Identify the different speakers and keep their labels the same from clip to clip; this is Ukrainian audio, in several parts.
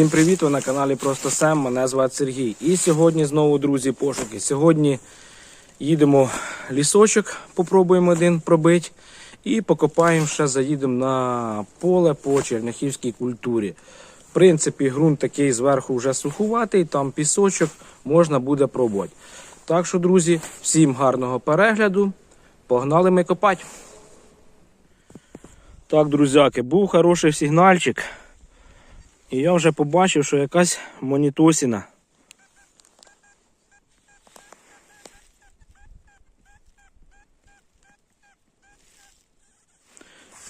Speaker 1: Всім привіт! Ви на каналі Просто Сем. Мене звати Сергій. І сьогодні знову, друзі, пошуки. Сьогодні їдемо лісочок, попробуємо один пробити. І покопаємо ще, заїдемо на поле по черняхівській культурі. В принципі, ґрунт такий зверху вже сухуватий, там пісочок можна буде пробувати. Так що, друзі, всім гарного перегляду. Погнали ми копати. Так, друзяки, був хороший сигнальчик. І я вже побачив, що якась монітосіна.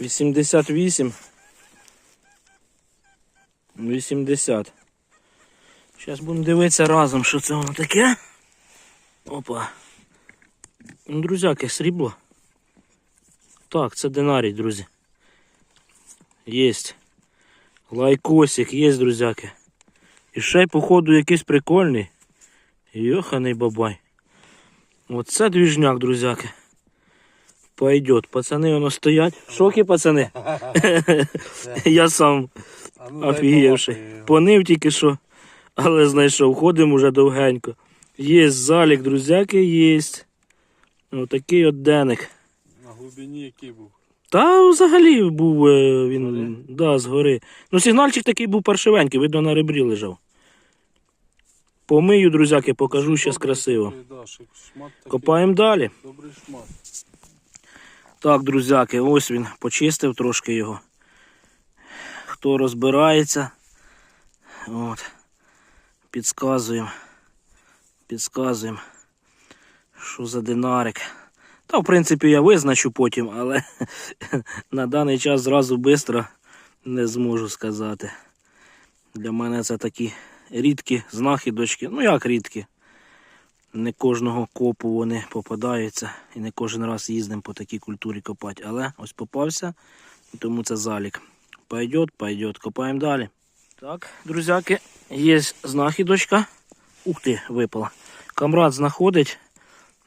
Speaker 1: Вісімдесят вісім. Вісімдесят. Зараз будемо дивитися разом, що це воно таке. Опа. Ну, друзяки, срібло. Так, це динарій, друзі. Єсть. Лайкосик є, друзяки. І ще й, походу, якийсь прикольний. Йоханий бабай. Оце двіжняк, друзяки. Пойдет. Пацани воно стоять. В шокі, пацани? Я сам офігівши. Понив тільки що, але знайшов. Ходимо вже довгенько. Є залік, друзяки, є. Отакий от деник.
Speaker 2: На глибині який був.
Speaker 1: Та взагалі був е, він да, згори. Ну, сигнальчик такий був паршивенький, видно, на ребрі лежав. Помию, друзяки, покажу щас красиво. Копаємо далі.
Speaker 2: Добрий шмат.
Speaker 1: Так, друзяки, ось він почистив трошки його. Хто розбирається, от, підказуємо. Підказуємо, що за динарик. Та, в принципі, я визначу потім, але на даний час зразу швидко не зможу сказати. Для мене це такі рідкі знахідочки. Ну як рідкі. Не кожного копу вони попадаються і не кожен раз їздимо по такій культурі копати. Але ось попався, тому це залік. Пойдет, пойдет, копаємо далі. Так, друзяки, є знахідочка. Ух ти, випала. Камрад знаходить.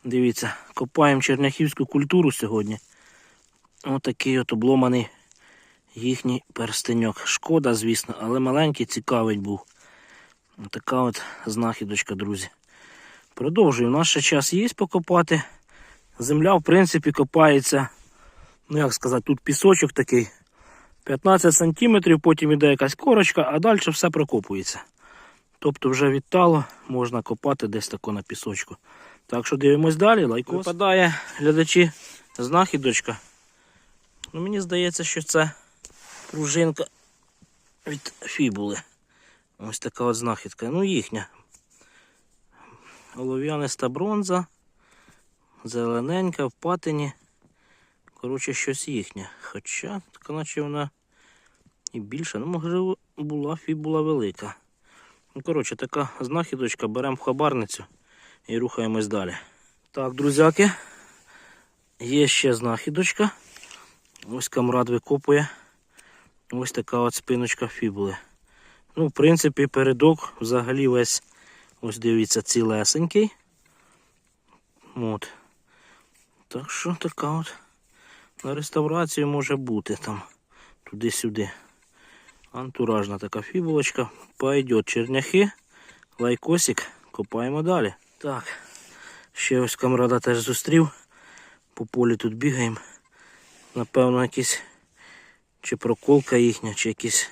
Speaker 1: Дивіться, копаємо черняхівську культуру сьогодні. Отакий от обломаний їхній перстеньок. Шкода, звісно, але маленький, цікавий був. Така от знахідочка, друзі. Продовжуємо. У нас ще час є покопати. Земля, в принципі, копається. Ну, як сказати, тут пісочок такий. 15 сантиметрів, потім іде якась корочка, а далі все прокопується. Тобто вже відтало можна копати десь тако на пісочку. Так що дивимось далі, лайкос. Випадає, глядачі, знахідочка. Ну, мені здається, що це пружинка від фібули. Ось така от знахідка. Ну, їхня. Олов'яниста бронза, зелененька в патині. Коротше, щось їхнє. Хоча, така наче вона і більша. Ну, можливо, була фібула велика. Ну, коротше, така знахідочка, беремо в хабарницю і рухаємось далі. Так, друзяки, є ще знахідочка. Ось камрад викопує. Ось така от спиночка фібули. Ну, в принципі, передок взагалі весь, ось дивіться, цілесенький. От. Так що така от на реставрацію може бути там туди-сюди. Антуражна така фібулочка. Пойдет черняхи, лайкосик, копаємо далі. Так, ще ось камрада теж зустрів. По полі тут бігаємо. Напевно, якийсь чи проколка їхня, чи якийсь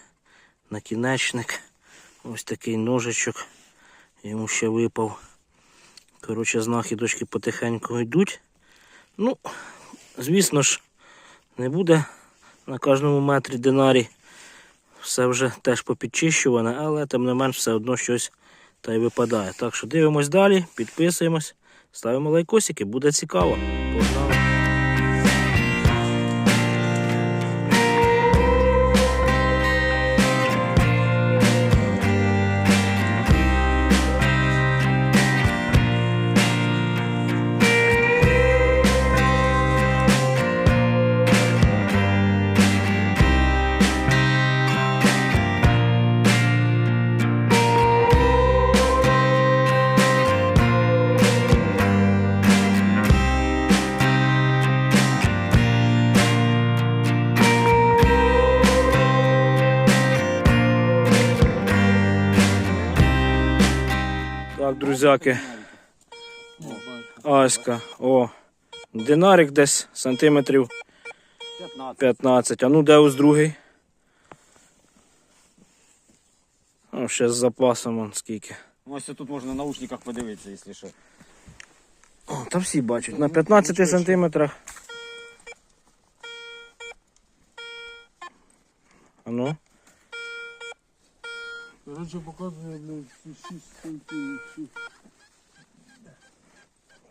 Speaker 1: накінечник. Ось такий ножичок. Йому ще випав. Коротше, знахідочки потихеньку йдуть. Ну, звісно ж, не буде на кожному метрі динарій. Все вже теж попідчищуване, але тим не менш все одно щось та й випадає. Так що дивимось далі, підписуємось, ставимо лайкосики, буде цікаво. Погнали! Друзяки. Аська. О. Динарик десь сантиметрів
Speaker 3: 15.
Speaker 1: 15. А ну де ось другий? О, ще з запасом он скільки.
Speaker 3: Ну, Ось тут можна на наушниках подивитися, якщо що.
Speaker 1: О, та всі бачать. На 15 сантиметрах. А ну.
Speaker 2: Коротше, показує 6 сантиметрів.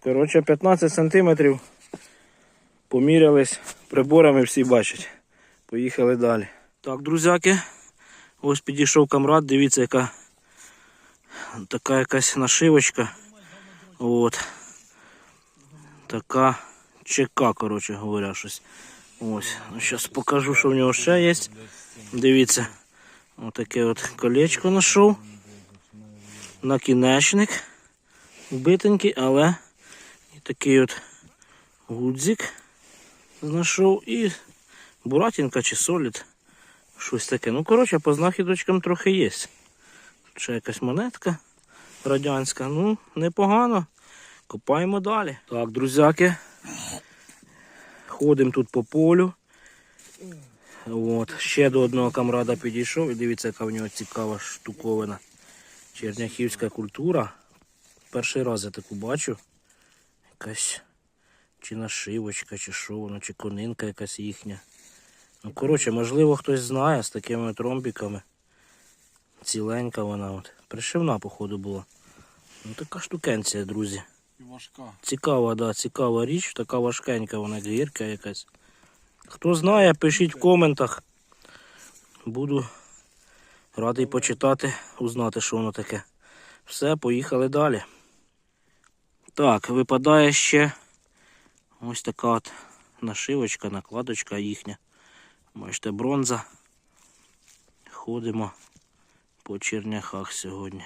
Speaker 1: Коротше, 15 сантиметрів. Помірялись приборами, всі бачать. Поїхали далі. Так, друзяки, ось підійшов камрад, дивіться, яка така якась нашивочка. От. Така ЧК, коротше говоря, щось. Ось. Ну, зараз покажу, що в нього ще є. Дивіться. Отаке от колечко знайшов. Накінечник. Битенький, але такий от гудзик знайшов і буратінка чи солід. Щось таке. Ну, коротше, по знахідочкам трохи є. Ще якась монетка радянська. Ну, непогано. Копаємо далі. Так, друзяки. Ходимо тут по полю. От. Ще до одного камрада підійшов і дивіться, яка в нього цікава штуковина. Черняхівська культура. Перший раз я таку бачу. Якась чи нашивочка, чи що воно, чи конинка якась їхня. Ну, коротше, можливо, хтось знає з такими от ромбіками. Ціленька вона от. Пришивна, походу, була. Ну така штукенція, друзі.
Speaker 2: І важка.
Speaker 1: Цікава, да, цікава річ, така важкенька вона гірка якась. Хто знає, пишіть в коментах. Буду радий почитати, узнати, що воно таке. Все, поїхали далі. Так, випадає ще ось така от нашивочка, накладочка їхня. Бачите, бронза. Ходимо по черняхах сьогодні.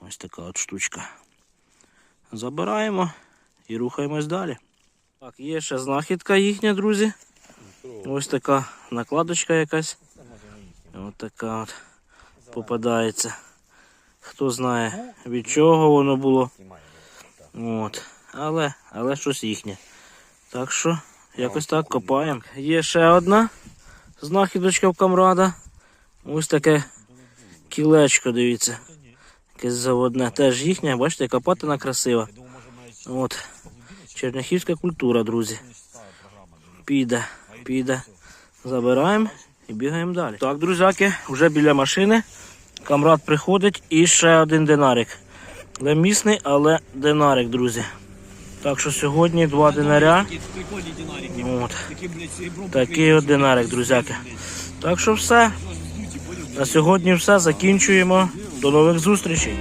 Speaker 1: Ось така от штучка. Забираємо і рухаємось далі. Так, є ще знахідка їхня, друзі. Ось така накладочка якась. Ось така от попадається. Хто знає від чого воно було. От. Але, але щось їхнє. Так що, якось так копаємо. Є ще одна знахідочка в камрада. Ось таке кілечко, дивіться. Якесь заводне. Теж їхнє, бачите, яка патина красива. От. Черняхівська культура, друзі. Піде, піде. Забираємо і бігаємо далі. Так, друзяки, вже біля машини. Камрад приходить і ще один динарик. Лемісний, але динарик, друзі. Так що сьогодні два динаря. От. Такий от динарик, друзяки. Так що все. На сьогодні все. Закінчуємо. До нових зустрічей.